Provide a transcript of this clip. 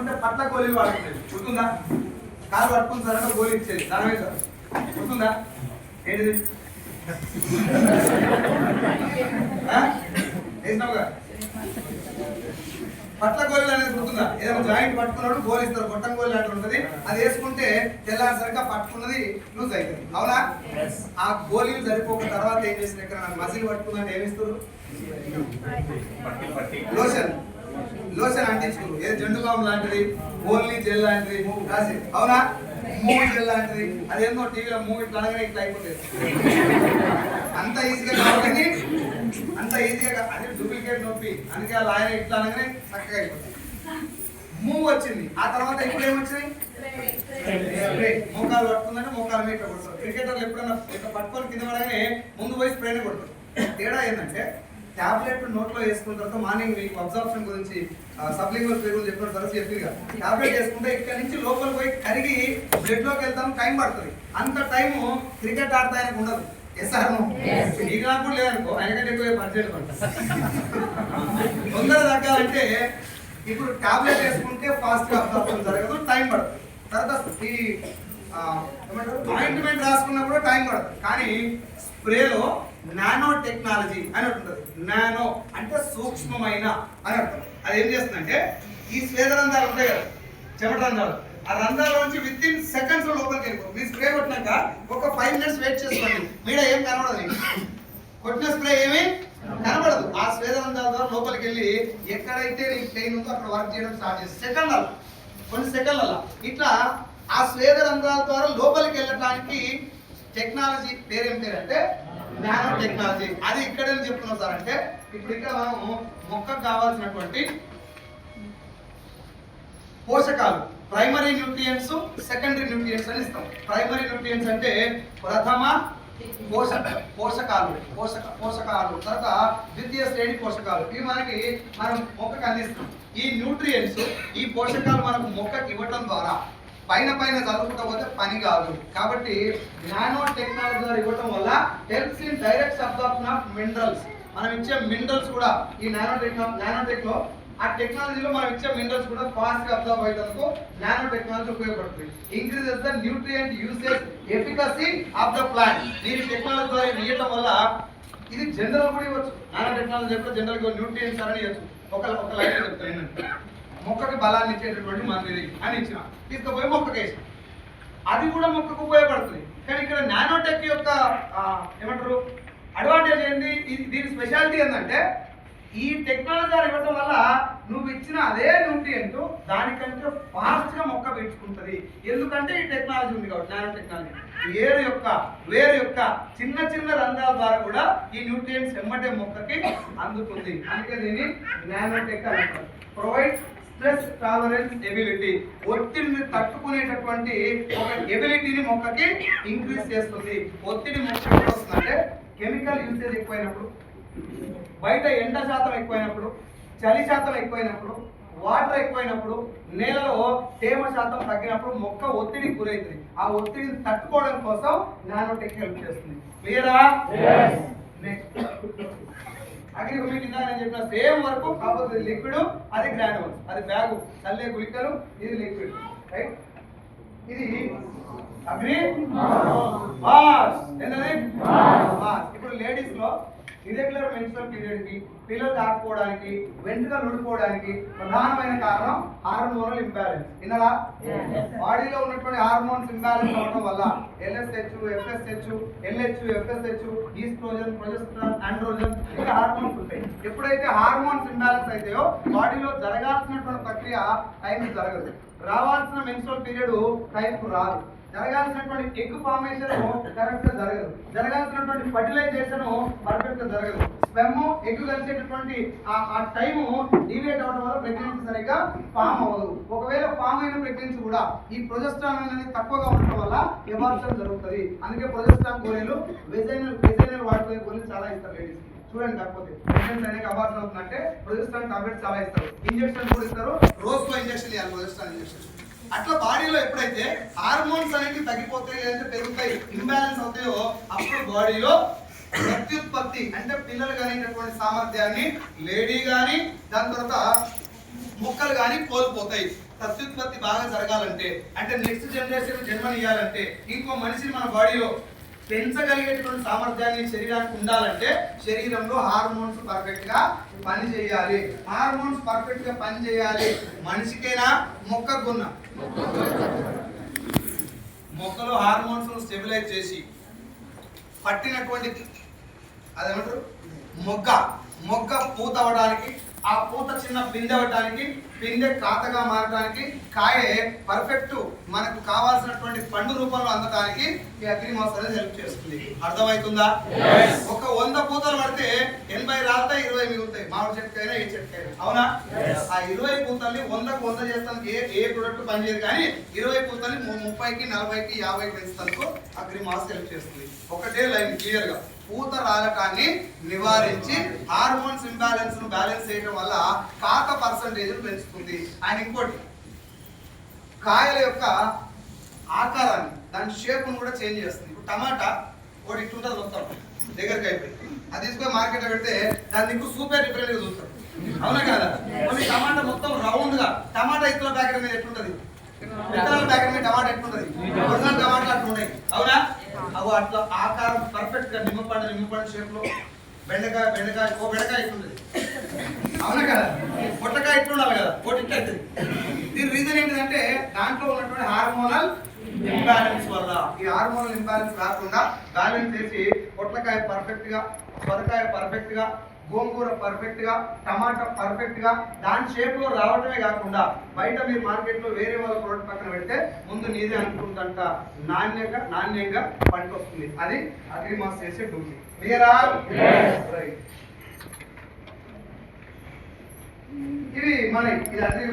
పట్టుకుంటే పట్ల గోళీలు వాడుకునేది గుర్తుందా? కాలు పట్టుకుని సరే గోళీ ఇచ్చేది. దాని సార్ గుర్తుందా? ఏంటిది? వేసినావుగా పట్ల గోళీలు అనేది గుర్తుందా? ఏదైనా జాయింట్ పట్టుకున్నప్పుడు గోలు ఇస్తారు. గొట్టం గోళీ లాంటి ఉంటుంది. అది వేసుకుంటే తెల్లారిసరిగా పట్టుకున్నది లూజ్ అవుతుంది అవునా? ఆ గోళీలు సరిపోక తర్వాత ఏం చేసిన ఇక్కడ నాకు మసిల్ పట్టుకున్నట్టు ఏమి ఇస్తారు లోషన్ లోషన్ అంటించుకోరు ఏది జెండు బాంబు లాంటిది ఓన్లీ జెల్ లాంటిది రాసి అవునా? మూవీ జెల్ లాంటిది. అదేందో టీవీలో మూవీ ఇట్లా అనగానే ఇట్లా అయిపోతుంది అంత ఈజీగా కాబట్టి అంత ఈజీగా అది డూప్లికేట్ నొప్పి. అందుకే ఆ లాయర్ ఇట్లా అనగానే చక్కగా అయిపోతుంది మూవ్ వచ్చింది. ఆ తర్వాత ఇప్పుడు ఏమొచ్చినాయి? మోకాలు పట్టుకుందంటే మోకాలు మీద ఇట్లా కొడతారు క్రికెటర్లు ఎప్పుడన్నా ఇట్లా పట్టుకొని కింద పడగానే ముందు పోయి స్ప్రేనే కొడతారు. తేడా ఏంటంటే టాబ్లెట్ నోట్లో వేసుకున్న తర్వాత మార్నింగ్ మీకు అబ్జార్ప్షన్ గురించి సబ్లింగల్ పేరు చెప్పిన తర్వాత చెప్పిగా టాబ్లెట్ వేసుకుంటే ఇక్కడ నుంచి లోపల పోయి కరిగి బ్లడ్లోకి వెళ్తాం టైం పడుతుంది. అంత టైము క్రికెట్ ఆడతా ఆయనకు ఉండదు. ఎస్ సార్ నీకు నాకు లేదనుకో ఆయనకంటే ఎక్కువ పరిచయం తొందర తగ్గాలంటే ఇప్పుడు టాబ్లెట్ వేసుకుంటే ఫాస్ట్గా అబ్జార్ప్షన్ జరగదు టైం పడుతుంది తర్వాత ఈ ఆయింట్మెంట్ రాసుకున్నా కూడా టైం పడుతుంది కానీ స్ప్రేలో నానో టెక్నాలజీ అని ఉంటుంది. నానో అంటే సూక్ష్మమైన అని అర్థం. అది ఏం చేస్తుందంటే ఈ స్వేద రంధ్రాలు ఉంటాయి కదా చెమట రంధ్రాలు ఆ రంధ్రాల నుంచి విత్ ఇన్ సెకండ్స్ లోపలికి వెళ్ళిపో మీరు స్ప్రే కొట్టినాక ఒక ఫైవ్ మినిట్స్ వెయిట్ చేసుకోండి. మీడ ఏం కనబడదు కొట్టిన స్ప్రే ఏమి కనబడదు. ఆ స్వేద రంధ్రాల ద్వారా లోపలికి వెళ్ళి ఎక్కడైతే నీకు పెయిన్ ఉందో అక్కడ వర్క్ చేయడం స్టార్ట్ చేసి సెకండ్ అలా కొన్ని సెకండ్ల ఇట్లా ఆ స్వేద రంధ్రాల ద్వారా లోపలికి వెళ్ళటానికి టెక్నాలజీ పేరేం పేరు అంటే నానో టెక్నాలజీ. అది ఇక్కడ ఏం చెప్తున్నాం సార్. అంటే ఇప్పుడు ఇక్కడ మనము మొక్కకు కావాల్సినటువంటి పోషకాలు ప్రైమరీ న్యూట్రియంట్స్ సెకండరీ న్యూట్రియంట్స్ అని ఇస్తాం. ప్రైమరీ న్యూట్రియంట్స్ అంటే ప్రథమ పోషక పోషకాలు పోషక పోషకాలు తర్వాత ద్వితీయ శ్రేణి పోషకాలు. ఇవి మనకి మనం మొక్కకి అందిస్తాం. ఈ న్యూట్రియంట్స్ ఈ పోషకాలు మనకు మొక్కకి ఇవ్వటం ద్వారా పైన పైన చదువుకుంటా పోతే పని కాదు. కాబట్టి నానో టెక్నాలజీ ద్వారా ఇవ్వటం వల్ల helps in direct absorption of minerals. మనం ఇచ్చే మినరల్స్ కూడా ఈ నానో టెక్నాలజీ నానో టెక్లో ఆ టెక్నాలజీలో మనం ఇచ్చే మినరల్స్ కూడా ఫాస్ట్గా అబ్జర్వ్ అయ్యేందుకు నానో టెక్నాలజీ ఉపయోగపడుతుంది. Increases the nutrient usage efficacy of the plant దీని టెక్నాలజీ ద్వారా ఇవ్వటం వల్ల ఇది జనరల్ కూడా ఇవ్వచ్చు. నానో టెక్నాలజీ ఎప్పుడు జనరల్గా న్యూట్రియంట్స్ అని ఇవ్వచ్చు. ఒక ఒక లైన్ చెప్తాను. మొక్కకి బలాన్ని ఇచ్చేటటువంటి మందు అని ఇచ్చిన. తీసుకుపోయి మొక్కకి వేసిన. అది కూడా మొక్కకు ఉపయోగపడుతుంది. కానీ ఇక్కడ నానోటెక్ యొక్క ఏమంటారు అడ్వాంటేజ్ ఏంటి ఇది దీని స్పెషాలిటీ ఏంటంటే ఈ టెక్నాలజీ ఇవ్వడం వల్ల నువ్వు ఇచ్చిన అదే న్యూట్రియంట్ దానికంటే ఫాస్ట్గా మొక్క పెంచుకుంటుంది. ఎందుకంటే ఈ టెక్నాలజీ ఉంది కాబట్టి నానో టెక్నాలజీ వేరు యొక్క వేరు యొక్క చిన్న చిన్న రంధ్రాల ద్వారా కూడా ఈ న్యూట్రియంట్స్ ఎమ్మటే మొక్కకి అందుతుంది. అందుకే దీన్ని నానో టెక్ అంటారు. ప్రొవైడ్స్ స్ట్రెస్ టాలరెన్స్ ఎబిలిటీ ఒత్తిడిని తట్టుకునేటటువంటి ఒక ఎబిలిటీని మొక్కకి ఇంక్రీజ్ చేస్తుంది. ఒత్తిడి మొక్క వస్తుందంటే కెమికల్ యూసేజ్ ఎక్కువైనప్పుడు బయట ఎండ శాతం ఎక్కువైనప్పుడు చలి శాతం ఎక్కువైనప్పుడు వాటర్ ఎక్కువైనప్పుడు నేలలో తేమ శాతం తగ్గినప్పుడు మొక్క ఒత్తిడికి గురవుతుంది ఆ ఒత్తిడిని తట్టుకోవడం కోసం నానో టెక్ హెల్ప్ చేస్తుంది క్లియరా నెక్స్ట్ మీకు ఇందాక నేను చెప్పిన సేమ్ వరకు కాకపోతే లిక్విడ్ అది గ్రానువల్స్ అది బ్యాగు చల్లే గుళికలు ఇది లిక్విడ్ రైట్ ఇది అగ్రి మాస్. ఏంటది? మాస్. ఇప్పుడు లేడీస్లో ఇరెగ్యులర్ మెన్స్ట్రల్ పీరియడ్కి పిల్లలు కాకపోవడానికి వెంట్రుకలు ఊడిపోవడానికి ప్రధానమైన కారణం హార్మోనల్ ఇంబ్యాలెన్స్ విన్నారా? బాడీలో ఉన్నటువంటి హార్మోన్స్ ఇంబ్యాలెన్స్ అవడం వల్ల LSH FSH LH FSH estrogen progesterone androgen hormones ఉంటాయి. ఎప్పుడైతే హార్మోన్స్ ఇంబ్యాలెన్స్ అవుతాయో బాడీలో జరగాల్సినటువంటి ప్రక్రియ టైం జరగదు. రావాల్సిన మెన్స్ట్రల్ పీరియడ్ టైంకు రాదు. జరగాల్సినటువంటి ఎగ్ ఫార్మేషన్ కరెక్ట్గా జరగదు. జరగాల్సినటువంటి ఫర్టిలైజేషన్ పర్ఫెక్ట్గా జరగదు. స్పెమ్ ఎగ్ కలిసేటటువంటి ఆ ఆ టైం డివేట్ అవడం వల్ల ప్రెగ్నెన్సీ సరిగ్గా ఫామ్ అవ్వదు. ఒకవేళ ఫామ్ అయిన ప్రెగ్నెన్సీ కూడా ఈ ప్రొజెస్ట్రాన్ అనేది తక్కువగా ఉండటం వల్ల ఎబార్షన్ జరుగుతుంది. అందుకే ప్రొజెస్ట్రాన్ గోళీలు వెజైనల్ వెజైనల్ వాడుకునే గోళీలు చాలా ఇస్తారు లేడీస్కి చూడండి కాకపోతే. పేషెంట్స్ అనేక అబార్షన్ అవుతుందంటే ప్రొజెస్ట్రాన్ టాబ్లెట్స్ చాలా ఇస్తారు. ఇంజెక్షన్ కూడా ఇస్తారు. రోజు ఇంజెక్షన్ ఇవ్వాలి ప్రొజెస్ట్రాన్ ఇంజెక్షన్ అట్లా బాడీలో ఎప్పుడైతే హార్మోన్స్ అనేవి తగ్గిపోతాయి లేదంటే పెరుగుతాయి ఇంబ్యాలెన్స్ అవుతాయో అప్పుడు బాడీలో ప్రత్యుత్పత్తి అంటే పిల్లలు కలిగినటువంటి సామర్థ్యాన్ని లేడీ కానీ దాని తర్వాత మొక్కలు కానీ కోల్పోతాయి. ప్రత్యుత్పత్తి బాగా జరగాలంటే అంటే నెక్స్ట్ జనరేషన్ జన్మనియాలంటే ఇంకో మనిషిని మన బాడీలో పెంచగలిగేటువంటి సామర్థ్యాన్ని శరీరానికి ఉండాలంటే శరీరంలో హార్మోన్స్ పర్ఫెక్ట్గా పని చేయాలి. హార్మోన్స్ పర్ఫెక్ట్గా పని చేయాలి. మనిషికైనా మొక్కకున్నా మొక్కలో హార్మోన్స్ స్టెబిలైజ్ చేసి పట్టినటువంటి అదేమంటారు? మొగ్గ. మొగ్గ పూత అవ్వడానికి ఆ పూత చిన్న పిందె అవ్వడానికి పిందె కాతగా మారడానికి కాయే పర్ఫెక్ట్ మనకు కావాల్సినటువంటి పండు రూపంలో అందడానికి ఈ అగ్రిమాస్ అనేది హెల్ప్ చేస్తుంది. అర్థమవుతుందా? ఒక వంద పూతలు పడితే ఎనభై రాలుతాయి ఇరవై మిగులుతాయి. మామిడి చెట్టుకైనా ఏ చెట్టుకైనా. అవునా? ఆ ఇరవై పూతల్ని వందకు వంద చేస్తానికి ఏ ఏ ప్రొడక్ట్ పనిచేయదు కానీ ఇరవై పూతల్ని ముప్పైకి నలభైకి యాభైకి పెంచుతానికి అగ్రిమాస్ హెల్ప్ చేస్తుంది. ఒకటే లైన్ క్లియర్గా. పూత రాలటాన్ని నివారించి హార్మోన్స్ ఇంబ్యాలెన్స్ను బ్యాలెన్స్ చేయడం వల్ల కాక పర్సంటేజ్ పెంచుతుంది. అండ్ ఇంకోటి కాయల యొక్క ఆకారాన్ని దాని షేప్ కూడా చేంజ్ చేస్తుంది. ఇప్పుడు టమాటా ఒకటి ఇట్లుంటుంది మొత్తం దగ్గరికి అయిపోయి అది తీసుకొని మార్కెట్లో పెడితే దాని దిక్కు సూపర్ డిఫరెంట్గా చూస్తారు. అవునా కదా? కొన్ని టమాటా మొత్తం రౌండ్గా టమాటా ఇతర ప్యాకెట్ మీద ఎట్లుంటది? ఇతర ప్యాకెట్ మీద టమాటా ఎట్లుంటది? ఒరిజినల్ టమాటా అట్లా ఉన్నాయి అవునా? అవి అట్లా ఆకారం పర్ఫెక్ట్గా నిమ్మపండు నిమ్మపండు షేప్లో బెండకాయ బెండకాయ ఓ బెండకాయ ఇట్లుంది. అవునా కదా? పొట్టకాయ ఇట్లుండాలి కదా? ఒకటి ఇట్లా అవుతుంది. దీని రీజన్ ఏంటిదంటే దాంట్లో ఉన్నటువంటి హార్మోనల్ ఇంబ్యాలెన్స్ వల్ల ఈ హార్మోనల్ ఇంబ్యాలెన్స్ రాకుండా బ్యాలెన్స్ చేసి పొట్లకాయ పర్ఫెక్ట్గా సొరకాయ పర్ఫెక్ట్గా గోంగూర పర్ఫెక్ట్గా టమాటా పర్ఫెక్ట్గా దాని షేప్లో రావడమే కాకుండా బయట మీరు మార్కెట్లో వేరే వాళ్ళ ప్రోడక్ట్ పక్కన పెడితే ముందు నీదే అనుకుంటుందంట నాణ్యంగా నాణ్యంగా పంట వస్తుంది అది అగ్రిమాస్ చేసే డ్యూటీ క్లియరా రైట్ ఇవి మన ఇది అగ్రి